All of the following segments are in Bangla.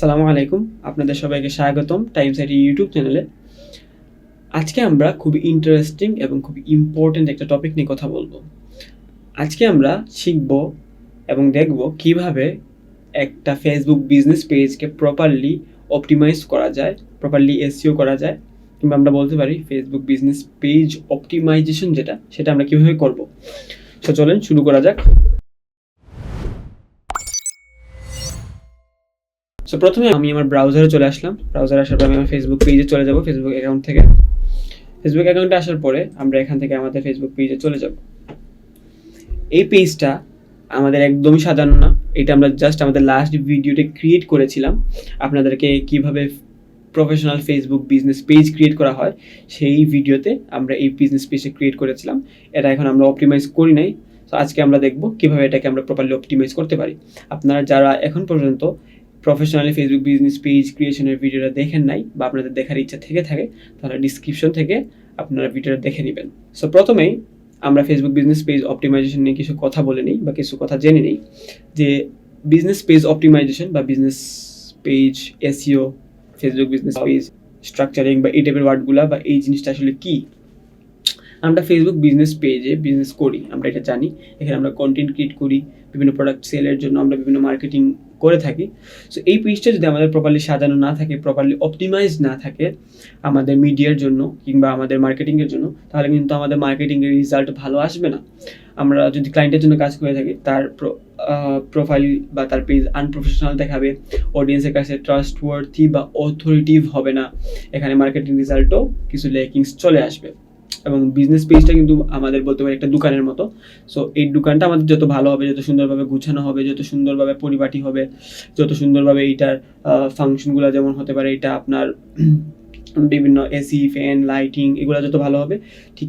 আসসালামু আলাইকুম। আপনাদের সবাইকে স্বাগতম টাইমস আইটি ইউটিউব চ্যানেলে। আজকে আমরা খুব ইন্টারেস্টিং এবং খুব ইম্পর্ট্যান্ট একটা টপিক নিয়ে কথা বলব। আজকে আমরা শিখব এবং দেখব কীভাবে একটা ফেসবুক বিজনেস পেজকে প্রপারলি অপটিমাইজ করা যায় প্রপারলি এসিও করা যায়, কিংবা আমরা বলতে পারি ফেসবুক বিজনেস পেজ অপটিমাইজেশন যেটা, সেটা আমরা কীভাবে করব। তো চলেন শুরু করা যাক। সো প্রথমে আমি আমার ব্রাউজারে চলে আসলাম। ব্রাউজারে আসার পর আমি আমার ফেসবুক পেজে চলে যাব ফেসবুক অ্যাকাউন্ট থেকে। ফেসবুক অ্যাকাউন্টে আসার পরে আমরা এখান থেকে আমাদের ফেসবুক পেজে চলে যাব। এই পেজটা আমাদের একদমই সাজানো না। এটা আমরা জাস্ট আমাদের লাস্ট ভিডিওতে ক্রিয়েট করেছিলাম। আপনাদেরকে কীভাবে professional Facebook business page create করা হয়, সেই ভিডিওতে আমরা এই বিজনেস পেজটা ক্রিয়েট করেছিলাম। এটা এখন আমরা অপটিমাইজ করি নাই। তো আজকে আমরা দেখব কীভাবে এটাকে আমরা প্রপারলি অপটিমাইজ করতে পারি। আপনারা যারা এখন পর্যন্ত প্রফেশনালি ফেসবুক বিজনেস পেজ ক্রিয়েশনের ভিডিওটা দেখেন নাই বা আপনাদের দেখার ইচ্ছা থেকে থাকে, তাহলে ডিসক্রিপশন থেকে আপনারা ভিডিওটা দেখে নেবেন। সো প্রথমেই আমরা ফেসবুক বিজনেস পেজ অপটিমাইজেশন নিয়ে কিছু কথা বলে নিই বা কিছু কথা জেনে নিই, যে বিজনেস পেজ অপটিমাইজেশন বা business page SEO Facebook business page structuring বা এই টাইপের ওয়ার্ডগুলো বা এই জিনিসটা আসলে কি? আমরা ফেসবুক বিজনেস পেজে বিজনেস করি, আমরা এটা জানি। এখানে আমরা কন্টেন্ট ক্রিয়েট করি, বিভিন্ন প্রোডাক্ট সেলের জন্য আমরা বিভিন্ন মার্কেটিং করে থাকি। সো এই পেজটা যদি আমাদের প্রপারলি সাজানো না থাকে প্রপারলি অপটিমাইজ না থাকে আমাদের মিডিয়ার জন্য কিংবা আমাদের মার্কেটিংয়ের জন্য, তাহলে কিন্তু আমাদের মার্কেটিংয়ের রেজাল্ট ভালো আসবে না। আমরা যদি ক্লায়েন্টের জন্য কাজ করে থাকি, তার প্রোফাইল বা তার পেজ আনপ্রফেশনাল দেখাবে অডিয়েন্সের কাছে ট্রাস্ট ওয়ার্থি বা অথরিটিভ হবে না। এখানে মার্কেটিং রেজাল্টও কিছু লেকিংস চলে আসবে। এবং বিজনেস পেজটা কিন্তু আমাদের বলতে পারি একটা দোকানের মতো। সো এই দোকানটা আমাদের যত ভালো হবে, যত সুন্দরভাবে গুছানো হবে, যত সুন্দরভাবে পরিপাটি হবে, যত সুন্দরভাবে এইটার ফাংশনগুলো যেমন হতে পারে, এটা আপনার বিভিন্ন এসি ফ্যান লাইটিং এগুলো যত ভালো হবে, ঠিক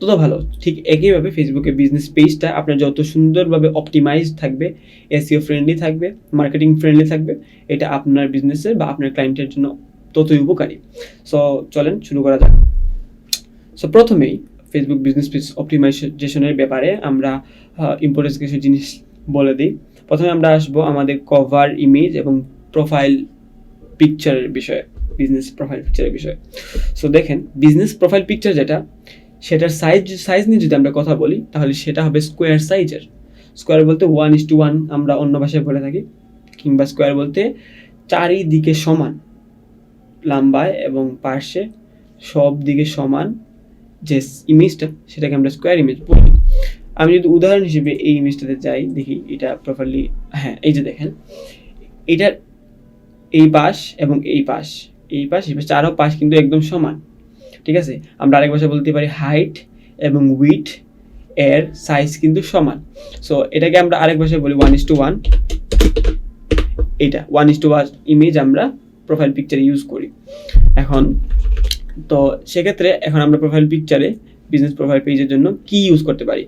তত ভালো। ঠিক একইভাবে ফেসবুকে বিজনেস পেজটা আপনার যত সুন্দরভাবে অপটিমাইজ থাকবে এসিও ফ্রেন্ডলি থাকবে মার্কেটিং ফ্রেন্ডলি থাকবে, এটা আপনার বিজনেসের বা আপনার ক্লায়েন্টের জন্য ততই উপকারী। সো চলেন শুরু করা যাক। সো প্রথমেই ফেসবুক বিজনেস পেজ অপটিমাইজেশনের ব্যাপারে আমরা ইম্পর্টেন্স কিছু জিনিস বলে দিই। প্রথমে আমরা আসব আমাদের কভার ইমেজ এবং প্রোফাইল পিকচারের বিষয়ে বিজনেস প্রোফাইল পিকচারের বিষয়ে। সো দেখেন বিজনেস প্রোফাইল পিকচার যেটা, সেটার সাইজ সাইজ নিয়ে যদি আমরা কথা বলি, তাহলে সেটা হবে স্কোয়ার সাইজের স্কোয়ার বলতে ওয়ান ইস টু ওয়ান আমরা অন্য ভাষায় বলে থাকি, কিংবা স্কোয়ার বলতে চারিদিকে সমান, লম্বায় এবং পার্শ্বে সব দিকে সমান যে ইমেজটা সেটাকে আমরা স্কোয়ার ইমেজ বলি। আমি যদি উদাহরণ হিসেবে এই ইমেজটাতে যাই, দেখি এটা প্রপারলি হ্যাঁ এই যে দেখেন, এটার এই পাশ এবং এই পাশ এই পাশ এই পাশ চারও পাশ কিন্তু একদম সমান, ঠিক আছে? আমরা আরেক ভাষা বলতে পারি হাইট এবং উইথ এর সাইজ কিন্তু সমান। সো এটাকে আমরা আরেক ভাষায় বলি ওয়ান ইস টু ওয়ান এটা one is to one image আমরা প্রোফাইল পিকচারে ইউজ করি। এখন তো সেক্ষেত্রে এখন আমরা প্রোফাইল পিকচারে বিজনেস প্রোফাইল পেজের জন্য কি ইউজ করতে পারি?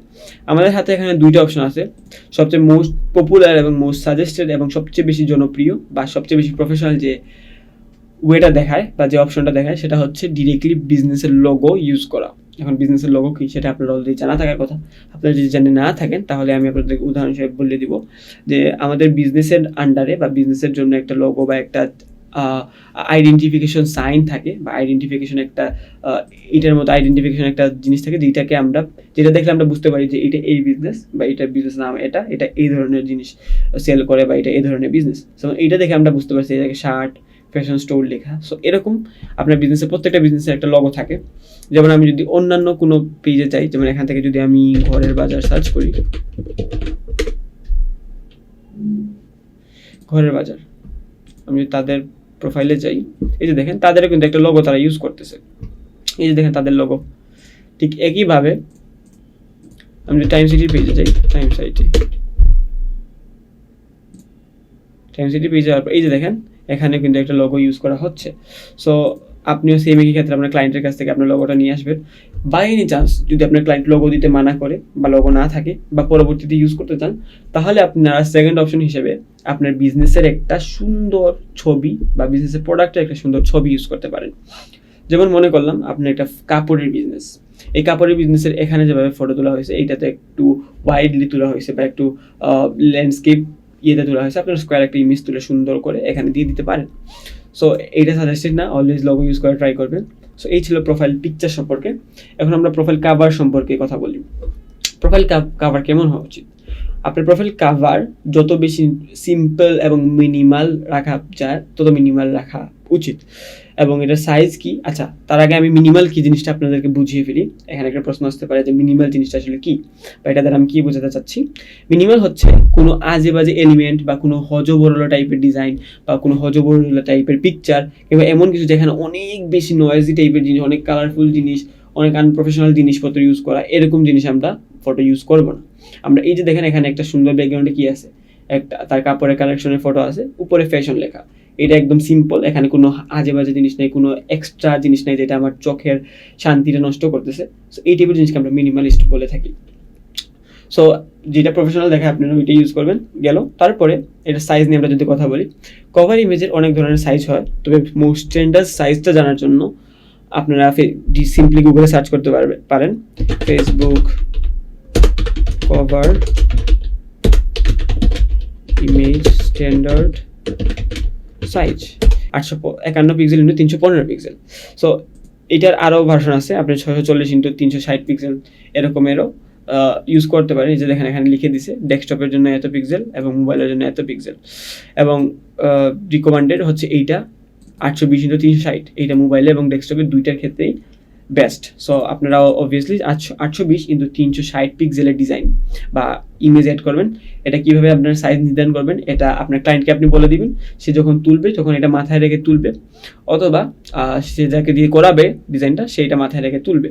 আমাদের হাতে এখানে দুইটা অপশন আছে। সবচেয়ে মোস্ট পপুলার এবং মোস্ট সাজেস্টেড এবং সবচেয়ে বেশি জনপ্রিয় বা সবচেয়ে বেশি প্রফেশনাল যে ওয়েটা দেখায় বা যে অপশনটা দেখায়, সেটা হচ্ছে ডিরেক্টলি বিজনেসের লোগো ইউজ করা। এখন বিজনেসের লোগো কি, সেটা আপনার অলরেডি জানা থাকার কথা। আপনারা যদি জানে না থাকেন, তাহলে আমি আপনাদেরকে উদাহরণ হিসেবে বলে দিব যে আমাদের বিজনেসের আন্ডারে বা বিজনেসের জন্য একটা লোগো বা একটা আইডেন্টিফিকেশন সাইন থাকে বা আইডেন্টিফিকেশন একটা এটার মতো আইডেন্টিফিকেশন একটা জিনিস থাকে যেটাকে আমরা, যেটা দেখলে আমরা বুঝতে পারি যে এটা এই বিজনেস বা এটা বিজনেস নাম এটা এটা এই ধরনের জিনিস সেল করে বা এটা এই ধরনের বিজনেস যেমন এইটা দেখে আমরা বুঝতে পারছি এটাকে শার্ট ফ্যাশন স্টোর লেখা। সো এরকম আপনার বিজনেসের প্রত্যেকটা বিজনেসের একটা লগো থাকে। যেমন আমি যদি অন্যান্য কোনো পেজে যাই, যেমন এখান থেকে যদি আমি ঘরের বাজার সার্চ করি। ঘরের বাজার। আমি তাদের প্রোফাইলে যাই, এই যে দেখেন, তাদেরও কিন্তু একটা লোগো তারা ইউজ করতেছে। এই যে দেখেন তাদের লোগো ঠিক একইভাবে আমি যদি টাইম সিটি পেজে যাই টাইম সাইটে টাইম সিটি পেজে এই যে দেখেন, এখানে কিন্তু একটা লোগো ইউজ করা হচ্ছে। সো আপনিও সেম একই ক্ষেত্রে আপনার ক্লায়েন্টের কাছ থেকে আপনার লোগোটা নিয়ে আসবেন। বাই এনি চান্স যদি আপনার ক্লায়েন্ট লোগো দিতে মানা করে বা লোগো না থাকে বা পরবর্তীতে ইউজ করতে চান, তাহলে আপনারা সেকেন্ড অপশন হিসেবে আপনার বিজনেসের একটা সুন্দর ছবি বা বিজনেসের প্রোডাক্টের একটা সুন্দর ছবি ইউজ করতে পারেন। যেমন মনে করলাম, আপনার একটা কাপড়ের বিজনেস এই কাপড়ের বিজনেসের এখানে যেভাবে ফটো তোলা হয়েছে, এইটাতে একটু ওয়াইডলি তোলা হয়েছে বা একটু ল্যান্ডস্কেপ ইয়েতে তোলা হয়েছে। আপনার স্কোয়ার একটা ইমেজ তুলে সুন্দর করে এখানে দিয়ে দিতে পারেন। সো এইটা সাজেস্টেড না অলওয়েজ লগো ইউজ করে ট্রাই করবেন। সো এই ছিল প্রোফাইল পিকচার সম্পর্কে। এখন আমরা প্রোফাইল কাভার সম্পর্কে কথা বলি। প্রোফাইল কাভার কেমন হওয়া উচিত? আপনার প্রোফাইল কাভার যত বেশি সিম্পল এবং মিনিমাল রাখা যায় তত মিনিমাল রাখা উচিত। এবং এটার সাইজ কি? আচ্ছা তার আগে আমি মিনিমাল কি জিনিসটা আপনাদেরকে বুঝিয়ে ফেলি। এখানে একটা প্রশ্ন আসতে পারে যে মিনিমাল জিনিসটা আসলে কি? বা এটা দ্বারা আমি কি বোঝাতে চাচ্ছি? মিনিমাল হচ্ছে কোনো আজে বাজে এলিমেন্ট বা কোনো হজবরল টাইপের ডিজাইন বা কোনো হজবরল টাইপের পিকচার কিংবা এমন কিছু যেখানে অনেক বেশি নয়েজি টাইপের জিনিস, অনেক কালারফুল জিনিস, অনেক আনপ্রফেশনাল জিনিসপত্র ইউজ করা, এরকম জিনিস আমরা ফটো ইউজ করব না। আমরা এই যে দেখেন এখানে একটা সুন্দর ব্যাকগ্রাউন্ডে কি আছে? একটা, তার কাপড়ের কালেকশনের ফটো আছে, উপরে ফ্যাশন লেখা। এটা একদম সিম্পল এখানে কোনো আজে বাজে জিনিস নেই, কোনো এক্সট্রা জিনিস নেই যেটা আমার চোখের শান্তিটা নষ্ট করতেছে। সো এই টাইপের জিনিসকে আমরা মিনিমালিস্ট বলে থাকি। সো যেটা প্রফেশনাল দেখে আপনারা ওইটা ইউজ করবেন, গেল। তারপরে, এটা সাইজ নিয়ে আমরা যদি কথা বলি কভার ইমেজের অনেক ধরনের সাইজ হয়। তবে মোস্ট স্ট্যান্ডার্ড সাইজটা জানার জন্য আপনারা সিম্পলি গুগলে সার্চ করতে পারবে পারেন। Facebook cover image standard size আটশো একান্ন পিক্সেল ইন্টু তিনশো পনেরো পিক্সেল সো এটার আরও ভার্সন আছে, আপনি ছশো চল্লিশ ইন্টু তিনশো ষাট পিক্সেল এরকমেরও ইউজ করতে পারেন। যে দেখেন, এখানে লিখে দিছে ডেস্কটপের জন্য এত পিক্সেল এবং মোবাইলের জন্য এত পিক্সেল এবং রিকমান্ডেড হচ্ছে এইটা আটশো বিশ ইন্টু তিনশো ষাট। এইটা মোবাইলে এবং ডেস্কটপের দুইটার ক্ষেত্রেই বেস্ট সো আপনারা অবভিয়াসলি আটশো আটশো বিশ কিন্তু তিনশো ষাট পিক্সেলের ডিজাইন বা ইমেজ অ্যাড করবেন। এটা কীভাবে আপনার সাইজ নির্ধারণ করবেন, এটা আপনার ক্লায়েন্টকে আপনি বলে দিবেন। সে যখন তুলবে, তখন এটা মাথায় রেখে তুলবে। অথবা সে যাকে দিয়ে করাবে ডিজাইনটা সেইটা মাথায় রেখে তুলবে।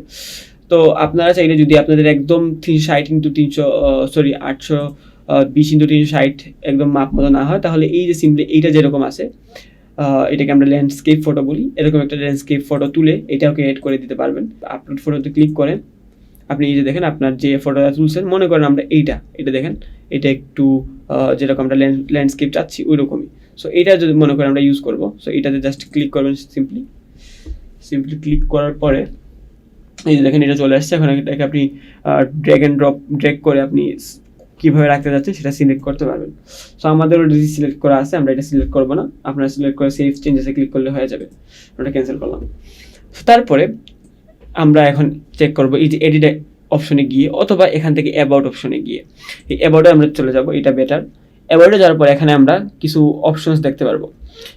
তো, আপনারা চাইলে যদি আপনাদের একদম তিনশো ষাট ইন্টু তিনশো সরি আটশো বিশ ইন্টু তিনশো ষাট একদম মাপ মতো না হয়, তাহলে এই যে সিম্পলি এইটা যেরকম আছে এটাকে আমরা ল্যান্ডস্কেপ ফটো বলি। এরকম একটা ল্যান্ডস্কেপ ফটো তুলে এটাকে এড করে দিতে পারবেন। আপলোড ফটোতে ক্লিক করেন আপনি এই যে দেখেন আপনার যে ফটোটা তুলছেন, মনে করেন আমরা এইটা, এটা দেখেন, এটা একটু যেরকম আমরা ল্যান্ডস্কেপ চাচ্ছি ওই রকমই সো এটা যদি মনে করেন আমরা ইউজ করব সো এটাতে জাস্ট ক্লিক করবেন সিম্পলি সিম্পলি ক্লিক করার পরে এই যে দেখেন এটা চলে আসছে। এখন এটাকে আপনি ড্র্যাগ অ্যান্ড ড্রপ ড্র্যাগ করে আপনি কীভাবে রাখতে যাচ্ছেন সেটা সিলেক্ট করতে পারবেন। সো আমাদের অলরেডি সিলেক্ট করা আছে, আমরা এটা সিলেক্ট করব না। আপনারা সিলেক্ট করে সেভ চেঞ্জেসে ক্লিক করলে হয়ে যাবে। ওটা ক্যান্সেল করলাম। তারপরে আমরা এখন চেক করব এই যে এডিট অপশনে গিয়ে, অথবা এখান থেকে অ্যাবাউট অপশনে গিয়ে। এই অ্যাবাউটে আমরা চলে যাব, এটা বেটার অ্যাবাউটে যাওয়ার পর এখানে আমরা কিছু অপশনস দেখতে পারব।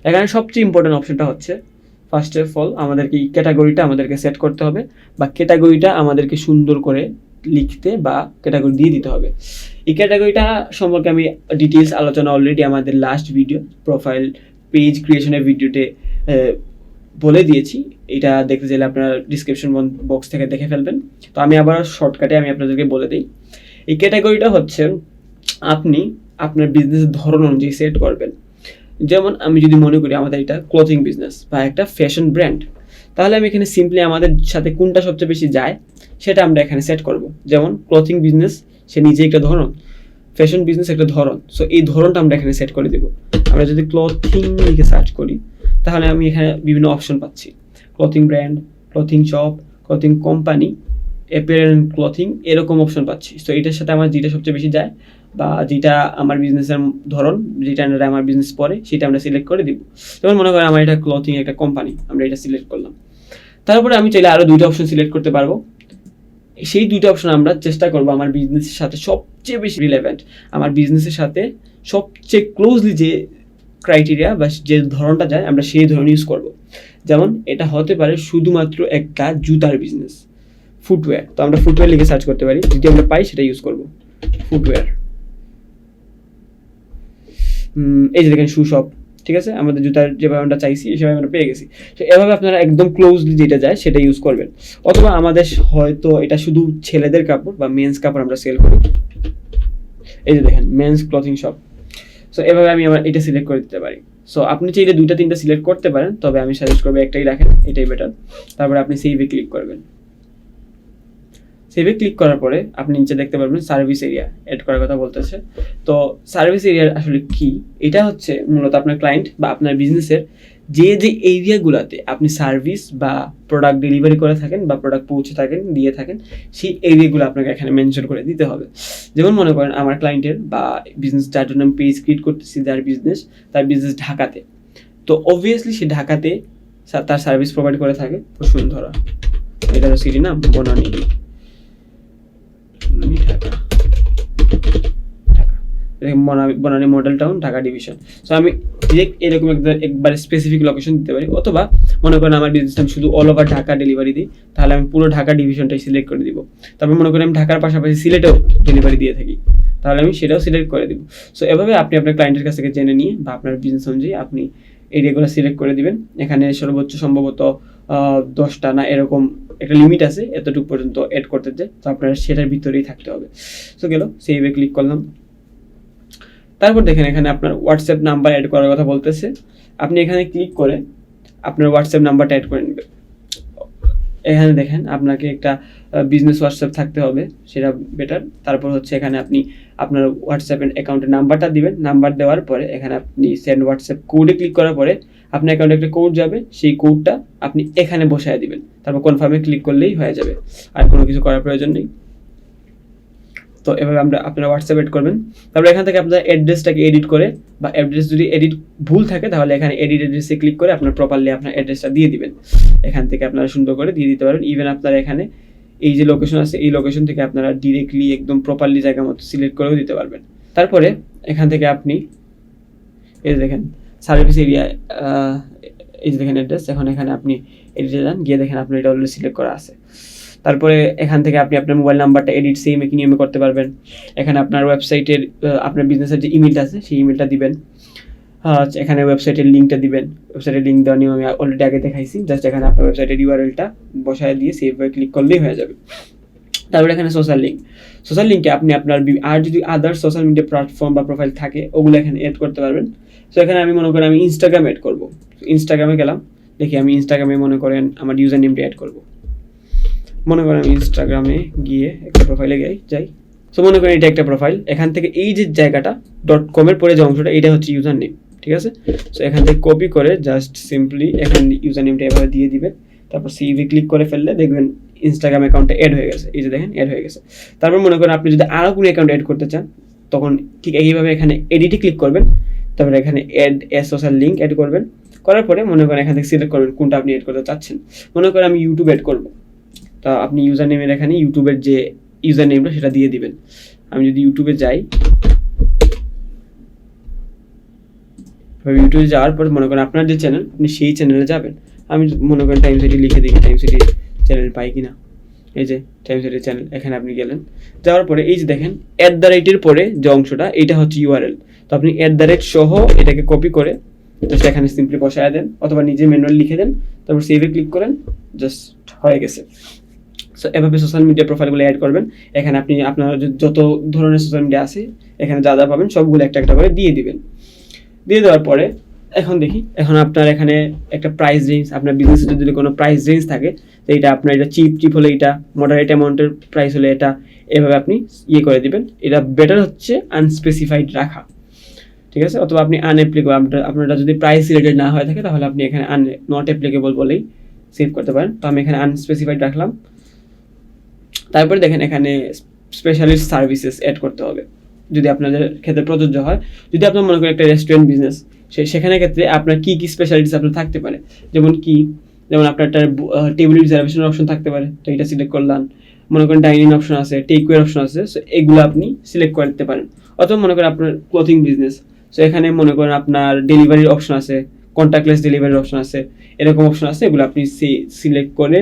এখানে সবচেয়ে ইম্পর্টেন্ট অপশনটা হচ্ছে ফার্স্ট অফ অল আমাদেরকে এই ক্যাটাগরিটা আমাদেরকে সেট করতে হবে, বা ক্যাটাগরিটা আমাদেরকে সুন্দর করে লিখতে বা ক্যাটাগরি দিয়ে দিতে হবে। এই ক্যাটাগরিটা সম্পর্কে আমি ডিটেলস আলোচনা অলরেডি আমাদের লাস্ট ভিডিও প্রোফাইল পেজ ক্রিয়েশনের ভিডিওতে বলে দিয়েছি। এটা দেখতে চাইলে আপনারা ডিসক্রিপশন বক্স থেকে দেখে ফেলবেন। তো আমি আবার শর্টকাটে আমি আপনাদেরকে বলে দিই। এই ক্যাটাগরিটা হচ্ছে আপনি আপনার বিজনেসের ধরন অনুযায়ী সেট করবেন। যেমন আমি যদি মনে করি আমাদের এটা ক্লথিং বিজনেস বা একটা ফ্যাশন ব্র্যান্ড তাহলে আমি এখানে সিম্পলি আমাদের সাথে কোনটা সবচেয়ে বেশি যায়? সেটা আমরা এখানে সেট করব। যেমন ক্লথিং বিজনেস সে নিজে একটা ধরন। ফ্যাশন বিজনেস একটা ধরন। সো এই ধরনটা আমরা এখানে সেট করে দেবো। আমরা যদি ক্লথিং লিখে সার্চ করি, তাহলে আমি এখানে বিভিন্ন অপশন পাচ্ছি। Clothing brand clothing shop clothing company apparent clothing এরকম অপশন পাচ্ছি। সো এটার সাথে আমার যেটা সবচেয়ে বেশি যায় বা যেটা আমার বিজনেসের ধরন, যেটা আন্ডারে আমার বিজনেস পড়ে, সেটা আমরা সিলেক্ট করে দিব। যেমন মনে করেন আমার এটা ক্লথিং একটা কোম্পানি আমরা এটা সিলেক্ট করলাম। তারপরে আমি চাইলে আরও দুইটা অপশন সিলেক্ট করতে পারব। সেই দুইটা অপশন আমরা চেষ্টা করব আমার বিজনেসের সাথে সবচেয়ে বেশি রিলেভেন্ট আমার বিজনেসের সাথে সবচেয়ে ক্লোজলি যে ক্রাইটেরিয়া বা যে ধরনটা যায়, আমরা সেই ধরন ইউজ করব। যেমন, এটা হতে পারে শুধুমাত্র একটা জুতার বিজনেস ফুটওয়্যার তো আমরা ফুটওয়্যার লিখে সার্চ করতে পারি, যদি আমরা পাই সেটা ইউজ করব ফুটওয়্যার এই যে দেখেন শু শপ ঠিক আছে? আমাদের জুতার যেভাবে আমরা চাইছি সেভাবে আমরা পেয়ে গেছি। তো এভাবে আপনারা একদম ক্লোজলি যেটা যায়, সেটা ইউজ করবেন। অথবা আমাদের হয়তো এটা শুধু ছেলেদের কাপড় বা মেন্স কাপড় আমরা সেল করি। এই যে দেখেন মেন্স ক্লথিং শপ সো এভাবে আমি আমার এটা সিলেক্ট করে দিতে পারি। সো আপনি চাইলে দুইটা, তিনটা সিলেক্ট করতে পারেন, তবে আমি সাজেস্ট করব একটাই রাখেন, এটাই বেটার তারপরে আপনি সেইভে ক্লিক করবেন। সেভে ক্লিক করার পরে আপনি নিচে দেখতে পারবেন সার্ভিস এরিয়া অ্যাড করার কথা বলতেছে। তো সার্ভিস এরিয়া আসলে কি? এটা হচ্ছে মূলত আপনার ক্লায়েন্ট বা আপনার বিজনেসের যে যে এরিয়াগুলোতে আপনি সার্ভিস বা প্রোডাক্ট ডেলিভারি করে থাকেন বা প্রোডাক্ট পৌঁছে থাকেন, দিয়ে থাকেন, সেই এরিয়াগুলো আপনাকে এখানে মেনশন করে দিতে হবে। যেমন মনে করেন আমার ক্লায়েন্টের বা বিজনেস যার জন্য আমি পেজ ক্রিয়েট করতেছি, যার বিজনেস তার বিজনেস ঢাকাতে। তো অবভিয়াসলি সে ঢাকাতে তার সার্ভিস প্রোভাইড করে থাকে। বসুন্ধরা এটা সিটি না Banani. Banani, Banani- model town, Dhaka division. So আমি ডিরেক্ট এরকম একবার স্পেসিফিক লোকেশন দিতে পারি। অথবা মনে করেন আমার বিজনেস আমি শুধু অল ওভার ঢাকা ডেলিভারি দিই, তাহলে আমি পুরো ঢাকা ডিভিশনটাই সিলেক্ট করে দিব। তারপর মনে করেন আমি ঢাকার পাশাপাশি সিলেটেও ডেলিভারি দিয়ে থাকি। তাহলে আমি সেটাও সিলেক্ট করে দিব। সো এভাবে আপনি আপনার ক্লায়েন্টের কাছ থেকে জেনে নিয়ে বা আপনার বিজনেস অনুযায়ী আপনি এরিয়াগুলো সিলেক্ট করে দিবেন। এখানে সর্বোচ্চ সম্ভবত দশটা না এরকম একটা লিমিট আছে এতটুকু পর্যন্ত অ্যাড করতে চাই তো আপনার সেটার ভিতরেই থাকতে হবে। সো গেল সেইভে ক্লিক করলাম। তারপর দেখেন এখানে আপনার হোয়াটসঅ্যাপ নাম্বার অ্যাড করার কথা বলতেছে। আপনি এখানে ক্লিক করে আপনার হোয়াটসঅ্যাপ নাম্বারটা অ্যাড করে নেবেন। এখানে দেখেন আপনাকে একটা বিজনেস হোয়াটসঅ্যাপ থাকতে হবে, সেটা বেটার তারপর হচ্ছে এখানে আপনি আপনার হোয়াটসঅ্যাপের অ্যাকাউন্টের নাম্বারটা দিবেন। নাম্বার দেওয়ার পরে এখানে আপনি সেন্ড হোয়াটসঅ্যাপ কোডে ক্লিক করার পরে আপনার অ্যাকাউন্টে একটা কোড যাবে, সেই কোডটা আপনি এখানে বসায় দিবেন। তারপর কনফার্মে ক্লিক করলেই হয়ে যাবে। আর কোনো কিছু করার প্রয়োজন নেই। তো এভাবে আমরা আপনারা হোয়াটসঅ্যাপ এড করবেন। তারপর এখান থেকে আপনার অ্যাড্রেসটাকে এডিট করে বা অ্যাড্রেস যদি এডিট ভুল থাকে, তাহলে এখানে এডিট অ্যাড্রেসে ক্লিক করে আপনার প্রপারলি আপনার অ্যাড্রেসটা দিয়ে দিবেন। এখান থেকে আপনারা সুন্দর করে দিয়ে দিতে পারেন। ইভেন আপনারা এখানে এই যে লোকেশন আছে, এই লোকেশন থেকে আপনারা ডিরেক্টলি একদম প্রপারলি জায়গা মতো সিলেক্ট করেও দিতে পারবেন। তারপরে এখান থেকে আপনি এই দেখেন সার্ভিস এরিয়া এই যে দেখেন অ্যাড্রেস এখন এখানে আপনি এডিটে যান গিয়ে দেখেন আপনার এটা অলরেডি সিলেক্ট করা আছে। তারপরে এখান থেকে আপনি আপনার মোবাইল নাম্বারটা এডিট সেম একই নিয়মে করতে পারবেন। এখানে আপনার ওয়েবসাইটের আপনার বিজনেসের যে ইমেলটা আছে সেই ইমেলটা দিবেন। আহ, এখানে ওয়েবসাইটের লিঙ্কটা দিবেন। ওয়েবসাইটের লিঙ্ক দেওয়ার নিয়ম আমি অলরেডি আগে দেখাইছি। জাস্ট এখানে আপনার ওয়েবসাইটের ইউআরএলটা বসায় দিয়ে সেভ হয়ে ক্লিক করলেই হয়ে যাবে। তারপরে এখানে সোশ্যাল লিঙ্ক সোশ্যাল লিঙ্কে আপনি আপনার আর যদি আদার সোশ্যাল মিডিয়া প্ল্যাটফর্ম বা প্রোফাইল থাকে ওগুলো এখানে অ্যাড করতে পারবেন। সো এখানে আমি মনে করেন আমি ইনস্টাগ্রাম অ্যাড করব। ইনস্টাগ্রামে গেলাম, দেখি আমি ইনস্টাগ্রামে মনে করেন আমার ইউজার নেমটা অ্যাড করব। মনে করেন আমি ইনস্টাগ্রামে গিয়ে একটা প্রোফাইলে যাই যাই। সো মনে করেন এটা একটা প্রোফাইল এখান থেকে এই যে জায়গাটা ডট কমের পরে যে অংশটা এটা হচ্ছে ইউজার নেম ঠিক আছে? সো এখান থেকে কপি করে জাস্ট সিম্পলি এখানে ইউজার নেমটা এভাবে দিয়ে দিবেন তারপর সিভি ক্লিক করে ফেললে দেখবেন ইনস্টাগ্রাম অ্যাকাউন্টটা অ্যাড হয়ে গেছে। এই যে দেখেন অ্যাড হয়ে গেছে। তারপর মনে করেন আপনি যদি আরও কোনো অ্যাকাউন্ট অ্যাড করতে চান, তখন ঠিক একইভাবে এখানে এডিটে ক্লিক করবেন। তারপরে এখানে add a social link add করবেন। করার পরে মনে করেন এখান থেকে সিলেক্ট করবেন কোনটা আপনি অ্যাড করতে চাচ্ছেন। মনে করেন আমি ইউটিউব অ্যাড করব। তা আপনি ইউজার নেমের এখানে ইউটিউবের যে ইউজার নেমটা সেটা দিয়ে দিবেন। আমি যদি ইউটিউবে যাই ইউটিউবে যাওয়ার পর মনে করেন আপনার যে চ্যানেল আপনি সেই চ্যানেলে যাবেন। আমি মনে করেন টাইম সিটি লিখে দিই টাইম সিটি চ্যানেল পাই কিনা। এই যে টাইম সিটি চ্যানেল এখানে আপনি গেলেন। যাওয়ার পরে এই যে দেখেন অ্যাট দ্য রেটের পরে যে অংশটা এটা হচ্ছে ইউআরএল তো আপনি অ্যাট দ্য রেট সহ এটাকে কপি করে জাস্ট এখানে সিম্পলি বসায় দেন অথবা নিজে ম্যানুয়াল লিখে দেন, তারপর সেভে ক্লিক করেন জাস্ট হয়ে গেছে। সো এভাবে সোশ্যাল মিডিয়া প্রোফাইলগুলো অ্যাড করবেন। এখানে আপনি আপনার যত ধরনের সোশ্যাল মিডিয়া আছে, এখানে যা যা পাবেন সবগুলো একটা একটা করে দিয়ে দিবেন। দিয়ে দেওয়ার পরে, এখন দেখি, এখন আপনার এখানে একটা প্রাইস রেঞ্জ আপনার বিজনেসে যদি কোনো প্রাইস রেঞ্জ থাকে, তো এটা আপনার এটা চিপ চিপ হলে এটা মডারেট অ্যামাউন্টের প্রাইস হলে এটা, এভাবে আপনি ইয়ে করে দিবেন। এটা বেটার হচ্ছে আনস্পেসিফাইড রাখা। ঠিক আছে? অথবা আপনি আনঅ্যাপ্লিকেবল আপনার যদি প্রাইস রিলেটেড না হয়ে থাকে, তাহলে আপনি এখানে আন নট অ্যাপ্লিকেবল বলেই সেভ করতে পারেন। তো আমি এখানে আনস্পেসিফাইড রাখলাম। তারপরে দেখেন এখানে স্পেশালিস্ট সার্ভিসেস অ্যাড করতে হবে। যদি আপনাদের ক্ষেত্রে প্রযোজ্য হয়। যদি আপনার মনে করেন একটা রেস্টুরেন্ট বিজনেস সেখানে ক্ষেত্রে আপনার কি কি স্পেশালিটিস আপনার থাকতে পারে? যেমন কি? যেমন আপনার একটা টেবিল রিজার্ভেশনের অপশন থাকতে পারে। তো এটা সিলেক্ট করলাম। মনে করেন ডাইনিং অপশন আছে টেকওয়ে অপশন আছে। সো এগুলো আপনি সিলেক্ট করতে পারেন। অথবা মনে করেন আপনার ক্লথিং বিজনেস সো এখানে মনে করেন আপনার ডেলিভারির অপশন আছে কন্ট্যাক্টলেস ডেলিভারির অপশন আছে, এরকম অপশন আছে, এগুলো আপনি সিলেক্ট করে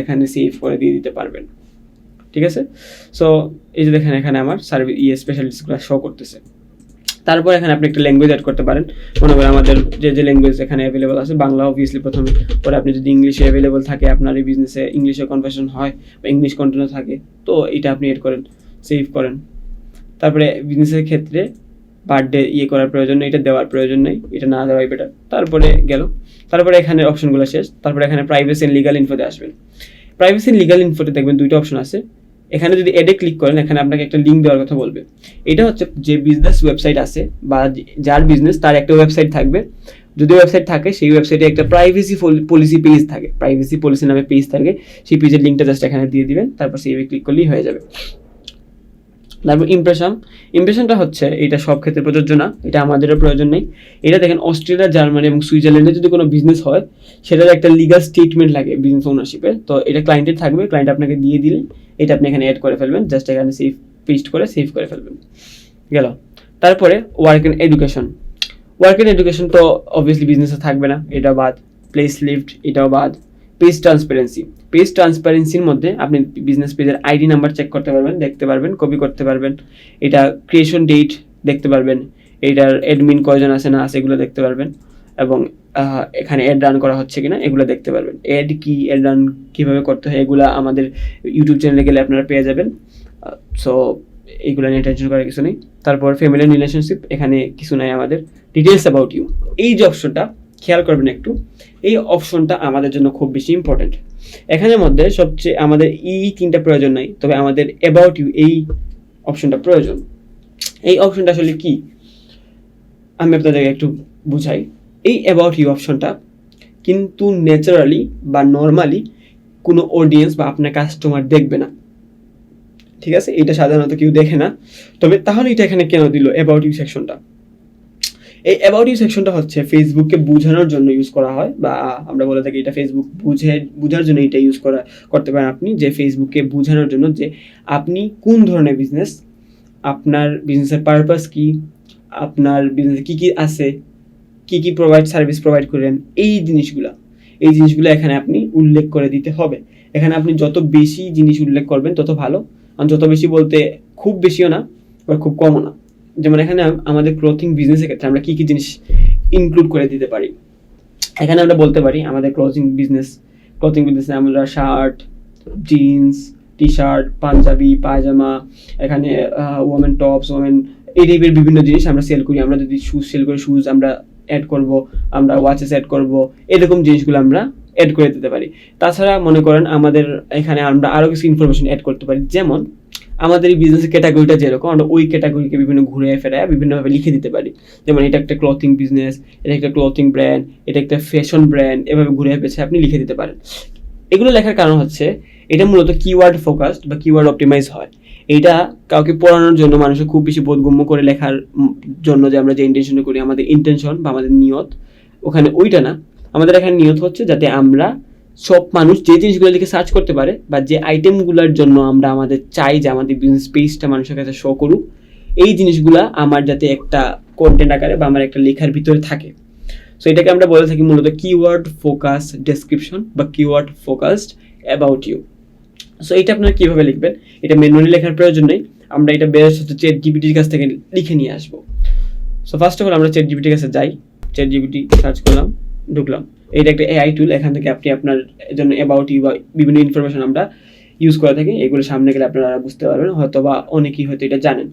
এখানে সেভ করে দিয়ে দিতে পারবেন। ঠিক আছে? সো এই যে দেখেন এখানে আমার সার্ভিস ইয়ে স্পেশালিস্টগুলো শো করতেছে। তারপর এখানে আপনি একটা ল্যাঙ্গুয়েজ অ্যাড করতে পারেন। মনে করেন আমাদের যে যে ল্যাঙ্গুয়েজ এখানে অ্যাভেলেবল আছে, বাংলা অবভিয়াসলি প্রথমে। পরে আপনি যদি ইংলিশে অ্যাভেলেবল থাকে, আপনার এই বিজনেসে ইংলিশে কনভার্সন হয় বা ইংলিশ কন্টিনিউ থাকে, তো এটা আপনি এড করেন সেভ করেন। তারপরে বিজনেসের ক্ষেত্রে বার্থডে ইয়ে করার প্রয়োজন নেই, এটা দেওয়ার প্রয়োজন নেই, এটা না দেওয়াই বেটার তারপরে গেল। তারপরে এখানে অপশনগুলো শেষ। তারপরে এখানে প্রাইভেসি অ্যান্ড লিগাল ইনফোতে আসবেন। প্রাইভেসি লিগাল ইনফোতে দেখবেন দুইটা অপশন আছে। এখানে যদি এডে ক্লিক করেন, এখানে আপনাকে একটা লিঙ্ক দেওয়ার কথা বলবে। এটা হচ্ছে যে বিজনেস ওয়েবসাইট আছে, বা যার বিজনেস তার একটা ওয়েবসাইট থাকবে। যদি ওয়েবসাইট থাকে, সেই ওয়েবসাইটে একটা প্রাইভেসি পলিসি পেজ থাকে। প্রাইভেসি পলিসি নামে পেজ থাকে। সেই পেজের লিঙ্কটা জাস্ট এখানে দিয়ে দিবেন। তারপর সেই ক্লিক করলেই হয়ে যাবে। তারপর ইমপ্রেশন ইমপ্রেশনটা হচ্ছে, এটা সব ক্ষেত্রে প্রযোজ্য না, এটা আমাদেরও প্রয়োজন নেই। এটা দেখেন, অস্ট্রেলিয়া, জার্মানি এবং সুইজারল্যান্ডে যদি কোনো বিজনেস হয়, সেটার একটা লিগাল স্টেটমেন্ট লাগে বিজনেস ওনারশিপের তো এটা ক্লায়েন্টের থাকবে ক্লায়েন্ট আপনাকে দিয়ে দিলে, এটা আপনি এখানে অ্যাড করে ফেলবেন জাস্ট এখানে সেভ পেস্ট করে সেভ করে ফেলবেন। গেল। তারপরে work and education work and education তো অবভিয়াসলি বিজনেসে থাকবে না এটা বাদ। প্লেস লিফট এটাও বাদ। পেজ ট্রান্সপারেন্সি পেজ ট্রান্সপারেন্সির মধ্যে আপনি বিজনেস পেজের আইডি নাম্বার চেক করতে পারবেন, দেখতে পারবেন কপি করতে পারবেন। এটা ক্রিয়েশন ডেট দেখতে পারবেন, এটার অ্যাডমিন কয়জন আছে না আছে এগুলো দেখতে পারবেন। এবং এখানে অ্যাড রান করা হচ্ছে কিনা এগুলো দেখতে পারবেন। অ্যাড কি অ্যাড রান কীভাবে করতে হয় এগুলো আমাদের ইউটিউব চ্যানেলে গেলে আপনারা পেয়ে যাবেন। সো এইগুলো নিয়ে টেনশন করার কিছু নেই। তারপর ফ্যামিলি রিলেশনশিপ এখানে কিছু নাই আমাদের। ডিটেলস অ্যাবাউট ইউ এই যে অপশনটা খেয়াল করবেন একটু, এই অপশনটা আমাদের জন্য খুব বেশি ইম্পর্টেন্ট এখানের মধ্যে সবচেয়ে আমাদের এই তিনটা প্রয়োজন নাই, তবে আমাদের অ্যাবাউট ইউ এই অপশনটা প্রয়োজন। এই অপশনটা আসলে কি? আমি আপনাদেরকে একটু বুঝাই। এই অ্যাবাউট ইউ অপশনটা কিন্তু ন্যাচারালি বা নর্মালি কোনো অডিয়েন্স বা আপনার কাস্টমার দেখবে না। ঠিক আছে? এটা সাধারণত কেউ দেখে না। তবে তাহলে এটা এখানে কেন দিল অ্যাবাউট ইউ সেকশনটা এই অ্যাবাউট ইউ সেকশনটা হচ্ছে ফেসবুককে বোঝানোর জন্য ইউজ করা হয় বা আমরা বলে থাকি এটা ফেসবুক বুঝে, বোঝার জন্য এটা ইউজ করা, করতে পারেন আপনি যে ফেসবুককে বোঝানোর জন্য যে আপনি কোন ধরনের বিজনেস আপনার বিজনেসের পারপাস কি, আপনার বিজনেসে কী কী আছে, কী কী প্রোভাইড সার্ভিস প্রোভাইড করেন, এই জিনিসগুলো এই জিনিসগুলো এখানে আপনি উল্লেখ করে দিতে হবে। এখানে আপনি যত বেশি জিনিস উল্লেখ করবেন তত ভালো। আর যত বেশি বলতে খুব বেশিও না বা খুব কমও না। যেমন এখানে আমাদের ক্লোথিং বিজনেসের ক্ষেত্রে আমরা কী কী জিনিস ইনক্লুড করে দিতে পারি? এখানে আমরা বলতে পারি আমাদের ক্লোথিং বিজনেস ক্লোথিং বিজনেসে আমরা shirt jeans T shirt panjabi, পায়জামা, এখানে ওমেন টপস ওমেন এই টাইপের বিভিন্ন জিনিস আমরা সেল করি। আমরা যদি শুজ সেল করি শুজ আমরা অ্যাড করব, আমরা ওয়াচেস অ্যাড করব, এরকম জিনিসগুলো আমরা অ্যাড করে দিতে পারি। তাছাড়া মনে করেন আমাদের এখানে আমরা আরও কিছু ইনফরমেশন অ্যাড করতে পারি। যেমন আমাদের এই বিজনেস ক্যাটাগরিটা যেরকম, আমরা ওই ক্যাটাগরিকে বিভিন্ন ঘুরে ফেরায় বিভিন্নভাবে লিখে দিতে পারি। যেমন এটা একটা ক্লথিং বিজনেস এটা একটা ক্লথিং ব্র্যান্ড এটা একটা ফ্যাশন ব্র্যান্ড এভাবে ঘুরে পেছে আপনি লিখে দিতে পারেন। এগুলো লেখার কারণ হচ্ছে, এটা মূলত কিওয়ার্ড ফোকাসড বা কিওয়ার্ড অপটিমাইজ হয়। এটা কাউকে পড়ানোর জন্য মানুষের খুব বেশি বোধগম্য করে লেখার জন্য যে আমরা যে ইন্টেনশন করি, আমাদের ইন্টেনশন বা আমাদের নিয়ত, ওখানে ওইটা না। আমাদের এখানে নিয়ত হচ্ছে যাতে আমরা সব মানুষ যে জিনিসগুলো লিখে সার্চ করতে পারে বা যে আইটেমগুলোর জন্য আমরা আমাদের চাই যে আমাদের বিজনেস পেজটা মানুষের কাছে শো করুক, এই জিনিসগুলো আমার যাতে একটা কন্টেন্ট আকারে বা আমার একটা লেখার ভিতরে থাকে। সো এটাকে আমরা বলে থাকি মূলত কিওয়ার্ড ফোকাস ডেসক্রিপশন বা keyword focused about you so এটা আপনারা কীভাবে লিখবেন? এটা ম্যানুয়ালি লেখার প্রয়োজন নেই। আমরা এটা বেস্ট হচ্ছে চেট জিপিটির কাছ থেকে লিখে নিয়ে আসব। সো ফার্স্ট অফ অল আমরা চেট জিপিটির কাছে যাই। চেট জিবিটি সার্চ করলাম। ঢুকলাম। এটা একটা এআই টুল এখান থেকে আপনি আপনার জন্য অ্যাবাউট ইউ বা বিভিন্ন ইনফরমেশন আমরা ইউজ করে থাকি। এগুলো সামনে গেলে আপনারা বুঝতে পারবেন হয়তো বা অনেকেই হয়তো এটা জানেন।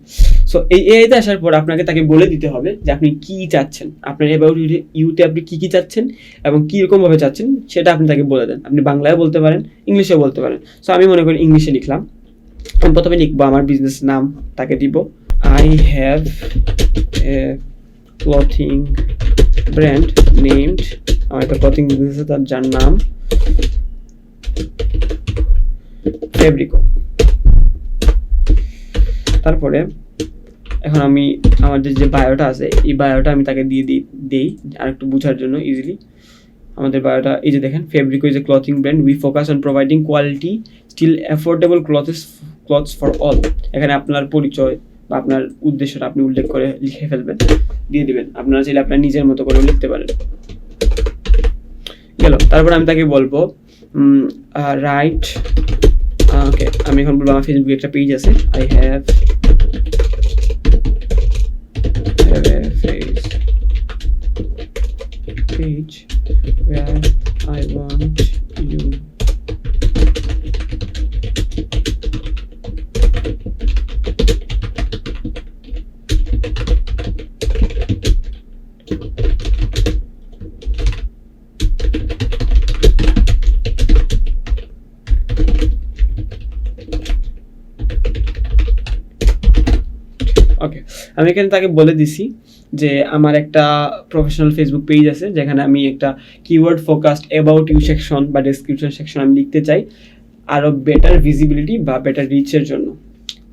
সো এই এআইতে আসার পর আপনাকে তাকে বলে দিতে হবে যে আপনি কি চাচ্ছেন। আপনার অ্যাবাউট ইউতে আপনি কি কি চাচ্ছেন এবং কীরকমভাবে চাচ্ছেন, সেটা আপনি তাকে বলে দেন। আপনি বাংলায় বলতে পারেন, ইংলিশেও বলতে পারেন। সো আমি মনে করি ইংলিশে লিখলাম। আমি প্রথমে লিখব, আমার বিজনেস নাম তাকে দিব। I have clothing brand named আমার একটা ক্লথিং বিজনেস আছে তার যার নাম ফেব্রিকো তারপরে এখন আমি আমাদের যে বায়োটা আছে, এই বায়োটা আমি তাকে দিয়ে দিই দিই আর একটু বোঝার জন্য ইজিলি আমাদের বায়োটা এই যে দেখেন Fabrico is a clothing brand we focus on providing quality still affordable clothes clothes for all এখানে আপনার পরিচয় বা আপনার উদ্দেশ্যটা আপনি উল্লেখ করে লিখে ফেলবেন, দিয়ে দিবেন। আপনারা চাইলে আপনার নিজের মতো করে লিখতে পারেন। গেল। তারপর আমি তাকে বলব রাইট ওকে আমি এখন বলব, আমার ফেসবুকে একটা পেজ আছে আই হ্যাভ আমি এখানে তাকে বলে দিছি যে আমার একটা প্রফেশনাল ফেসবুক পেজ আছে, যেখানে আমি একটা keyword focused about you section বা ডেসক্রিপশন সেকশন আমি লিখতে চাই আরও বেটার ভিজিবিলিটি বা বেটার রিচের জন্য।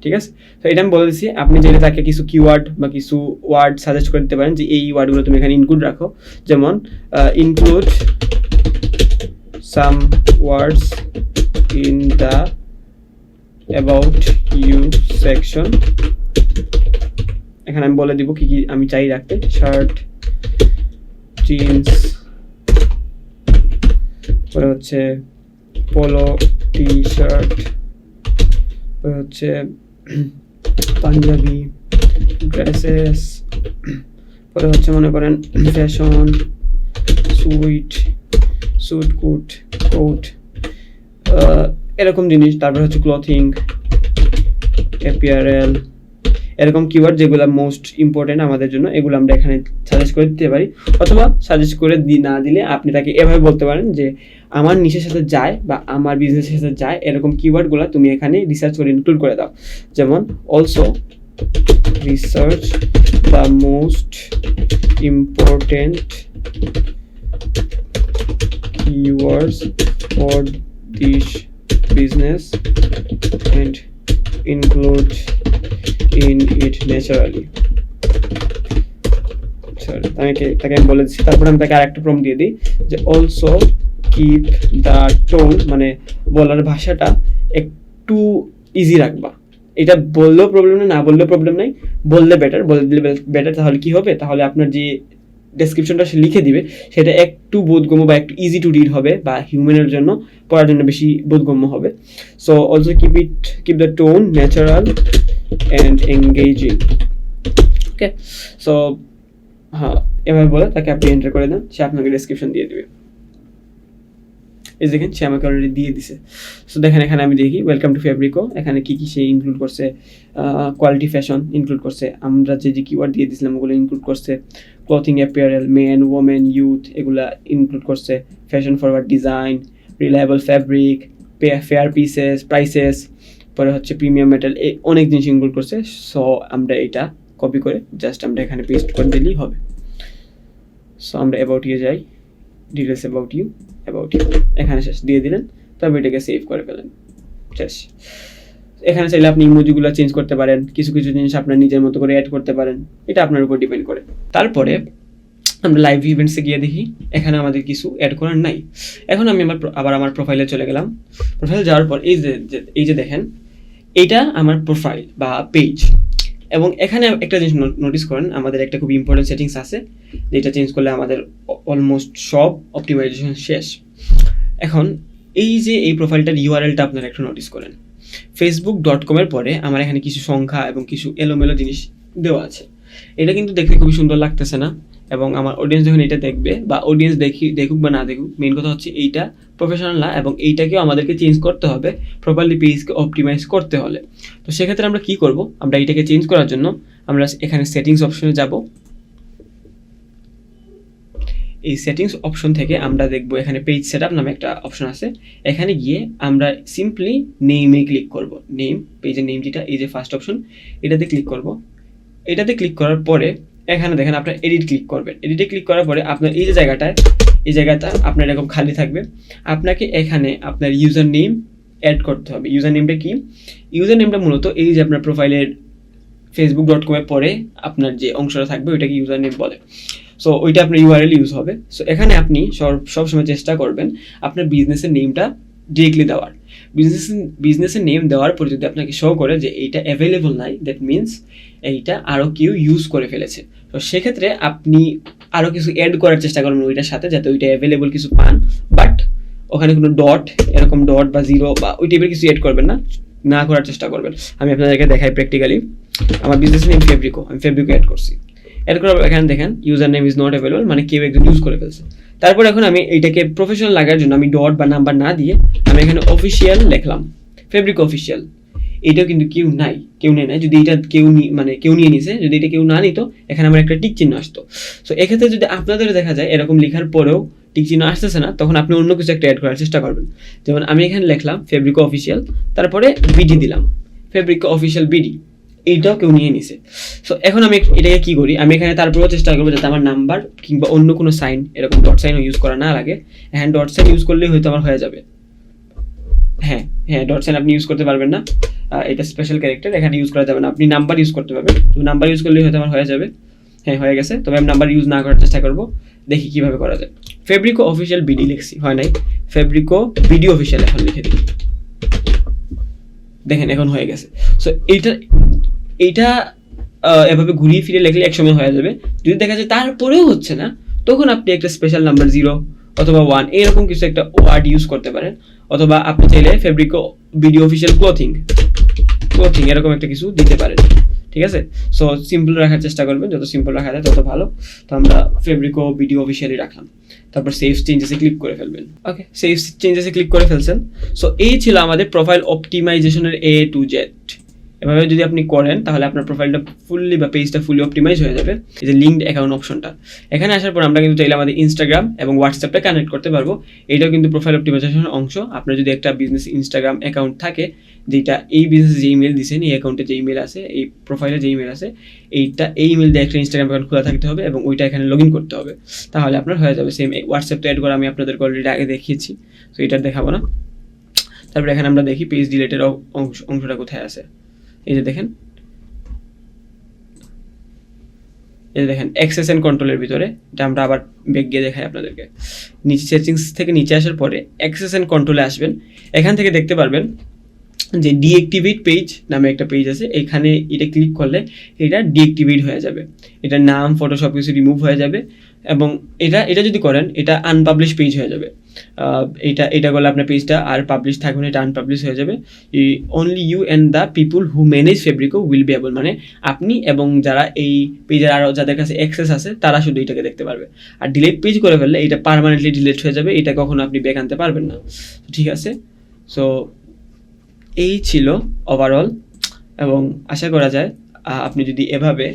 ঠিক আছে? তো এটা আমি বলে দিচ্ছি আপনি চাইলে তাকে কিছু কিওয়ার্ড বা কিছু ওয়ার্ড সাজেস্ট করে দিতে পারেন যে এই ওয়ার্ডগুলো তুমি এখানে ইনক্লুড রাখো। যেমন include some words in the about you section এখানে আমি বলে দিব কি কি আমি চাই রাখতে। শার্ট জিন্স পরে হচ্ছে পোলো টি শার্ট পরে হচ্ছে পাঞ্জাবি ড্রেসেস পরে হচ্ছে মনে করেন fashion suit suit coat coat এরকম জিনিস। তারপরে হচ্ছে ক্লথিং অ্যাপিয়ারেল এরকম কিওয়ার্ড যেগুলো মোস্ট ইম্পর্টেন্ট আমাদের জন্য, এগুলো আমরা এখানে সাজেস্ট করে দিতে পারি। অথবা সাজেস্ট করে না দিলে আপনি তাকে এভাবে বলতে পারেন যে, আমার নিশের সাথে যায় বা আমার বিজনেসের সাথে যায়, এরকম কিওয়ার্ডগুলো তুমি এখানে রিসার্চ করে ইনক্লুড করে দাও। যেমন also research the most important keywords for this business and include in it naturally. তাকে তারপরে আমি আরেকটা প্রম দিয়ে দিই যে অলসো কিপ দ্য টোন মানে বলার ভাষাটা একটু ইজি রাখবা। এটা বললেও প্রবলেম নেই, না বললেও প্রবলেম নাই। বললে বেটার বললে বেটার তাহলে কি হবে? তাহলে আপনার যে ডেসক্রিপশনটা সে লিখে দিবে, সেটা একটু বোধগম্য বা একটু ইজি টু রিড হবে বা হিউম্যানের জন্য পড়ার জন্য বেশি বোধগম্য হবে। So also keep it keep the tone natural and engaging okay so হ্যাঁ এভাবে বলে, তাকে আপনি এন্টার করে দেন, সে আপনাকে ডেসক্রিপশন দিয়ে দিবে। এই দেখেন, সে আমাকে অলরেডি দিয়ে দিছে। সো দেখেন, এখানে আমি দেখি ওয়েলকাম টু ফেব্রিকো এখানে কি কি সে ইনক্লুড করছে কোয়ালিটি ফ্যাশন ইনক্লুড করছে, আমরা যে যে কিওয়ার্ড দিয়ে দিয়েছিলাম ওগুলো ইনক্লুড করছে। Clothing apparel men women youth এগুলা ইনক্লুড করছে fashion forward design reliable fabric fair pieces prices পরে হচ্ছে প্রিমিয়াম মেটাল এই অনেক জিনিস ইনক্লুড করছে সো আমরা এটা কপি করে জাস্ট আমরা এখানে পেস্ট করে দিলেই হবে। সো আমরা অ্যাবাউট ইয়ে যাই details about you about you এখানে শেষ, দিয়ে দিলেন তারপর এটাকে সেভ করে ফেলেন, শেষ। এখানে চাইলে আপনি ইমোজিগুলো চেঞ্জ করতে পারেন, কিছু কিছু জিনিস আপনার নিজের মতো করে অ্যাড করতে পারেন, এটা আপনার উপর ডিপেন্ড করে। তারপরে আমরা লাইভ ইভেন্টসে গিয়ে দেখি, এখানে আমাদের কিছু অ্যাড করার নাই। এখন আমি আমার আবার আমার প্রোফাইলে চলে গেলাম। প্রোফাইলে যাওয়ার পর এই যে এই যে দেখেন এইটা আমার প্রোফাইল বা পেজ এবং এখানে একটা জিনিস নোটিস করেন, আমাদের একটা খুব ইম্পর্টেন্ট সেটিংস আছে, যেটা চেঞ্জ করলে আমাদের অলমোস্ট সব অপটিমাইজেশন শেষ। এখন এই যে এই প্রোফাইলটার ইউআরএলটা আপনারা একটু নোটিস করেন। ফেসবুক ডট কমের পরে আমার এখানে কিছু সংখ্যা এবং কিছু এলোমেলো জিনিস দেওয়া আছে। এটা কিন্তু দেখতে খুবই সুন্দর লাগতেছে না এবং আমার অডিয়েন্স যখন এটা দেখবে বা অডিয়েন্স দেখি, দেখুক বা না দেখুক মেন কথা হচ্ছে এইটা প্রফেশনাল না এবং এইটাকেও আমাদেরকে চেঞ্জ করতে হবে প্রপারলি পেজকে অপটিমাইজ করতে হলে। তো সেক্ষেত্রে আমরা কি করব? আমরা এইটাকে চেঞ্জ করার জন্য আমরা এখানে সেটিংস অপশনে যাব। এই সেটিংস অপশন থেকে আমরা দেখব এখানে পেজ সেট আপ নামে একটা অপশন আছে। এখানে গিয়ে আমরা সিম্পলি নেমে ক্লিক করব। নেম পেজের নেম যেটা, এই যে ফার্স্ট অপশন এটাতে ক্লিক করব। এটাতে ক্লিক করার পরে এখানে দেখেন আপনার এডিট ক্লিক করবেন। এডিটে ক্লিক করার পরে আপনার এই যে জায়গাটায়, এই জায়গাটা আপনার এরকম খালি থাকবে। আপনাকে এখানে আপনার ইউজার নেম অ্যাড করতে হবে। ইউজার নেমটা কি? ইউজার নেমটা মূলত এই যে আপনার প্রোফাইলের ফেসবুক ডট কমের পরে আপনার যে অংশটা থাকবে, ওইটাকে ইউজার নেম বলে। সো ওইটা আপনার ইউআরএল ইউজ হবে। সো এখানে আপনি সব সবসময় চেষ্টা করবেন আপনার বিজনেসের নেমটা ডিরেক্টলি দেওয়ার। বিজনেস বিজনেসের নেম দেওয়ার পরে যদি আপনাকে শো করে যে এইটা অ্যাভেলেবল নাই দ্যাট মিনস এইটা আরও কেউ ইউজ করে ফেলেছে। তো সেক্ষেত্রে আপনি আরও কিছু অ্যাড করার চেষ্টা করবেন ওইটার সাথে, যাতে ওইটা অ্যাভেলেবল কিছু পান। বাট ওখানে কোনো ডট এরকম ডট বা জিরো বা ওই টাইপের কিছু অ্যাড করবেন না। না করার চেষ্টা করবেন। আমি আপনাদেরকে দেখাই প্র্যাকটিক্যালি আমার বিজনেস নেম ফেব্রিকো আমি ফেব্রিকো অ্যাড করছি। করার এখানে দেখেন user name is not available মানে কেউ একজন ইউজ করে ফেলছে। তারপর এখন আমি এইটাকে প্রফেশনাল লাগার জন্য আমি ডট বা নাম্বার না দিয়ে আমি এখানে অফিসিয়াল লিখলাম। ফেব্রিক অফিসিয়াল এটাও কিন্তু কেউ নাই, কেউ নেয় নাই। যদি এটা কেউ মানে কেউ নিয়ে নিছে, যদি এটা কেউ না নিত, এখানে আমার একটা টিক চিহ্ন আসতো। সো এক্ষেত্রে যদি আপনাদের দেখা যায়, এরকম লেখার পরেও টিক চিহ্ন আসতেছে না, তখন আপনি অন্য কিছু একটা অ্যাড করার চেষ্টা করবেন। যেমন আমি এখানে লিখলাম ফেব্রিক অফিসিয়াল তারপরে বিডি দিলাম। ফেব্রিক অফিসিয়াল বিডি এইটাও কেউ নিয়ে নিছে। সো এখন আমি এটাকে কি করি? আমি এখানে তারপরেও চেষ্টা করব যাতে আমার নাম্বার কিংবা অন্য কোনো সাইন এরকম ডট সাইন ইউজ করা না লাগে। হ্যাঁ ডট সাইন ইউজ করলেই হয়তো আমার হয়ে যাবে। হ্যাঁ হ্যাঁ ডট সাইন আপনি ইউজ করতে পারবেন না। এটা স্পেশাল ক্যারেক্টার এখানে ইউজ করা যাবে না। আপনি নাম্বার ইউজ করতে পারবেন। তো নাম্বার ইউজ করলেই হয়তো আমার হয়ে যাবে। হ্যাঁ হয়ে গেছে। তবে আমি নাম্বার ইউজ না করার চেষ্টা করব। দেখি কীভাবে করা যায়। ফেব্রিকো অফিসিয়াল বিডি লিখছি। হয় নাই? ফেব্রিকো বিডি অফিসিয়াল এখন লিখে দিই। দেখেন, এখন হয়ে গেছে। সো এইটা আহ, এভাবে ঘুরিয়ে ফিরে লিখলে একসময় হয়ে যাবে। যদি দেখা যায় তারপরেও হচ্ছে না তখন আপনি একটা স্পেশাল নাম্বার জিরো অথবা ওয়ান এরকম কিছু একটা ওয়ার্ড ইউজ করতে পারেন। অথবা আপনি চাইলে Fabrico video official clothing clothing এরকম একটা কিছু দিতে পারেন। ঠিক আছে? সো সিম্পল রাখার চেষ্টা করবেন যত সিম্পল রাখা যায় তত ভালো। তো আমরা ফেব্রিকো ভিডিও অফিসিয়ালি রাখলাম। তারপর সেভ চেঞ্জেসে ক্লিক করে ফেলবেন। ওকে সেভ চেঞ্জেসে ক্লিক করে ফেলছেন। সো এই ছিল আমাদের প্রোফাইল অপটিমাইজেশনের এ টু জেড এভাবে যদি আপনি করেন, তাহলে আপনার প্রোফাইলটা ফুললি বা পেজটা ফুললি অপটিমাইজ হয়ে যাবে এই যে লিঙ্কড অ্যাকাউন্ট অপশনটা এখানে আসার পর আমরা কিন্তু চাইলে আমাদের ইনস্টাগ্রাম এবং হোয়াটসঅ্যাপটা কানেক্ট করতে পারব। এটাও কিন্তু প্রোফাইল অপটিমাইজেশনের অংশ। আপনার যদি একটা বিজনেস ইনস্টাগ্রাম অ্যাকাউন্ট থাকে, যেটা এই বিজনেসে যে ইমেল দিয়েছেন এই অ্যাকাউন্টে যে ইমেল আছে, এই প্রোফাইলে যে ইমেল আছে, এইটা, এই ইমেল দিয়ে একটা ইনস্টাগ্রাম অ্যাকাউন্ট খোলা থাকতে হবে এবং ওইটা এখানে লগ ইন করতে হবে। তাহলে আপনার হয়ে যাবে সেম হোয়াটসঅ্যাপটা অ্যাড করে আমি আপনাদেরকে অলরেডি আগে দেখিয়েছি, তো এটা দেখাবো না। তারপরে এখানে আমরা দেখি পেজ ডিলেটের অংশ, অংশটা কোথায় আছে। এই যে দেখেন। এই যে দেখেন অ্যাক্সেস অ্যান্ড কন্ট্রোলের ভিতরে, এটা আমরা আবার বেগ গিয়ে দেখাই আপনাদেরকে। নিচে সেটিংস থেকে নিচে আসার পরে অ্যাক্সেস অ্যান্ড কন্ট্রোলে আসবেন। এখান থেকে দেখতে পারবেন যে ডিঅ্যাক্টিভেট পেজ নামে একটা পেজ আছে। এখানে এটা ক্লিক করলে এটা ডিঅ্যাক্টিভেট হয়ে যাবে। এটার নাম ফটো সব কিছু রিমুভ হয়ে যাবে। এবং এটা এটা যদি করেন, এটা আনপাবলিশ পেজ হয়ে যাবে। এটা এটা করলে আপনার পেজটা আর পাবলিশ থাকবে না, এটা আনপাবলিশ হয়ে যাবে। Only you and the people who manage Fabrico will be able মানে আপনি এবং যারা এই পেজের আরও যাদের কাছে অ্যাক্সেস আছে, তারা শুধু এটাকে দেখতে পারবে। আর ডিলেট পেজ করে ফেললে এটা পার্মানেন্টলি ডিলেট হয়ে যাবে, এটা কখনো আপনি ব্যাক আনতে পারবেন না। ঠিক আছে। সো এই ছিল ওভারঅল এবং আশা করা যায় আপনি যদি এভাবে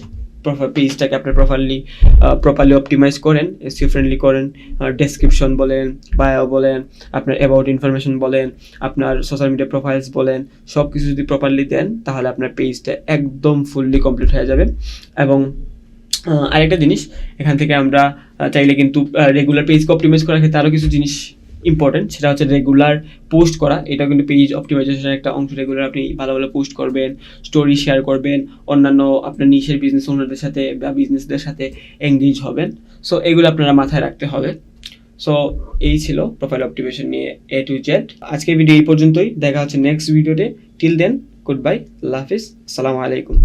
পেজটাকে আপনার প্রপারলি প্রপারলি অপটিমাইজ করেন এসিও ফ্রেন্ডলি করেন ডেসক্রিপশন বলেন বায়ো বলেন, আপনার অ্যাবাউট ইনফরমেশন বলেন, আপনার সোশ্যাল মিডিয়া প্রোফাইলস বলেন সব কিছু যদি প্রপারলি দেন, তাহলে আপনার পেজটা একদম ফুললি কমপ্লিট হয়ে যাবে। এবং আরেকটা জিনিস, এখান থেকে আমরা চাইলে কিন্তু রেগুলার পেজকে অপটিমাইজ করার ক্ষেত্রে আরও কিছু জিনিস ইম্পর্টেন্ট সেটা হচ্ছে রেগুলার পোস্ট করা। এটা কিন্তু পেজ অপটিমাইজেশনের একটা অংশ। রেগুলার আপনি ভালো ভালো পোস্ট করবেন স্টোরি শেয়ার করবেন, অন্যান্য আপনার নিশের বিজনেস ওনারদের সাথে বা বিজনেসদের সাথে এঙ্গেজ হবেন। সো এগুলো আপনারা মাথায় রাখতে হবে। সো এই ছিল প্রোফাইল অপটিমেশন নিয়ে এ টু জেড আজকের ভিডিও এই পর্যন্তই। দেখা হচ্ছে নেক্সট ভিডিওতে টিল দেন গুড বাই আল্লাহ হাফিজ। আসসালামু আলাইকুম।